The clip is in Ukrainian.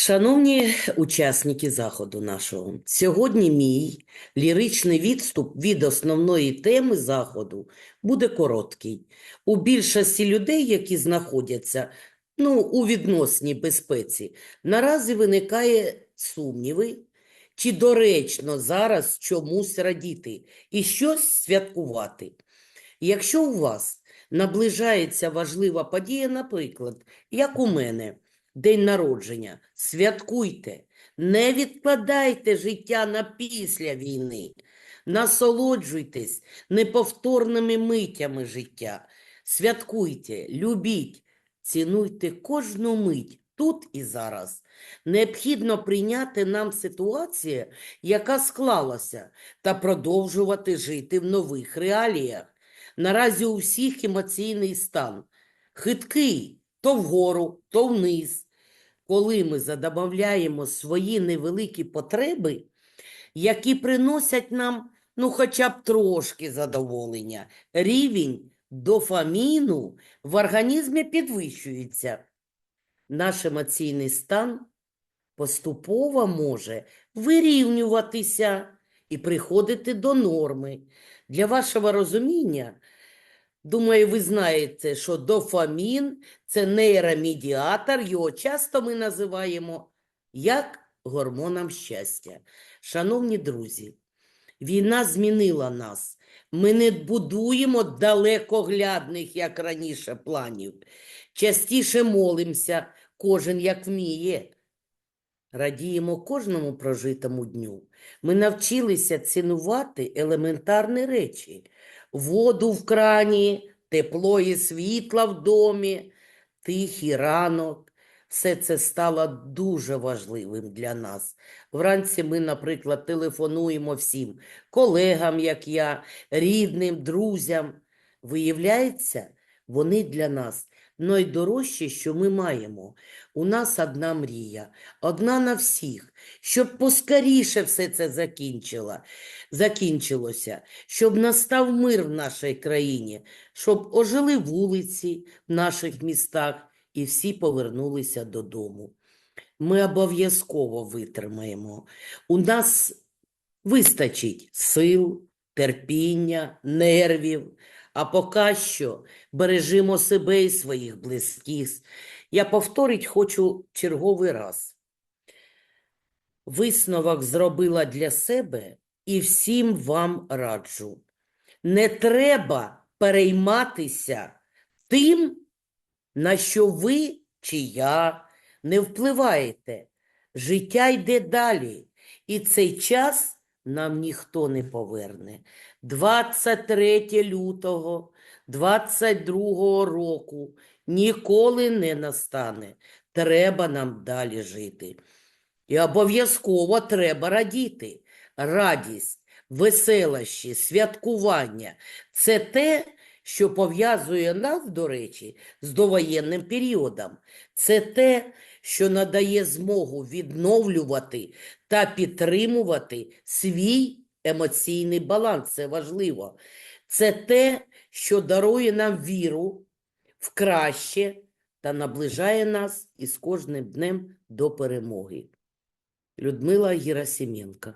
Шановні учасники заходу нашого, сьогодні мій ліричний відступ від основної теми заходу буде короткий. У більшості людей, які знаходяться ну, у відносній безпеці, наразі виникає сумніви, чи доречно зараз чомусь радіти і щось святкувати. Якщо у вас наближається важлива подія, наприклад, як у мене, день народження, святкуйте, не відкладайте життя на після війни, насолоджуйтесь неповторними митями життя, святкуйте, любіть, цінуйте кожну мить тут і зараз. Необхідно прийняти нам ситуацію, яка склалася, та продовжувати жити в нових реаліях. Наразі у всіх емоційний стан хиткий то вгору, то вниз. Коли ми задовольняємо свої невеликі потреби, які приносять нам ну, хоча б трошки задоволення, рівень дофаміну в організмі підвищується. Наш емоційний стан поступово може вирівнюватися і приходити до норми. Для вашого розуміння, думаю, ви знаєте, що дофамін – це нейромедіатор, його часто ми називаємо як гормоном щастя. Шановні друзі, війна змінила нас. Ми не будуємо далекоглядних, як раніше, планів. Частіше молимося, кожен як вміє. Радіємо кожному прожитому дню. Ми навчилися цінувати елементарні речі: воду в крані, тепло і світла в домі, тихий ранок. Все це стало дуже важливим для нас. Вранці ми, наприклад, телефонуємо всім колегам, як я, рідним, друзям. Виявляється, вони для нас найдорожче, що ми маємо. У нас одна мрія, одна на всіх, щоб поскоріше все це закінчило, закінчилося, щоб настав мир в нашій країні, щоб ожили вулиці в наших містах і всі повернулися додому. Ми обов'язково витримаємо. У нас вистачить сил, терпіння, нервів, а поки що бережімо себе і своїх близьких. Я повторить хочу черговий раз. Висновок зробила для себе і всім вам раджу. Не треба перейматися тим, на що ви чи я не впливаєте. Життя йде далі, і цей час нам ніхто не поверне. 23 лютого 22 року ніколи не настане. Треба нам далі жити. І обов'язково треба радіти. Радість, веселощі, святкування – це те, що пов'язує нас, до речі, з довоєнним періодом. Це те, що надає змогу відновлювати та підтримувати свій емоційний баланс. Це важливо. Це те, що дарує нам віру в краще та наближає нас із кожним днем до перемоги. Людмила Герасименко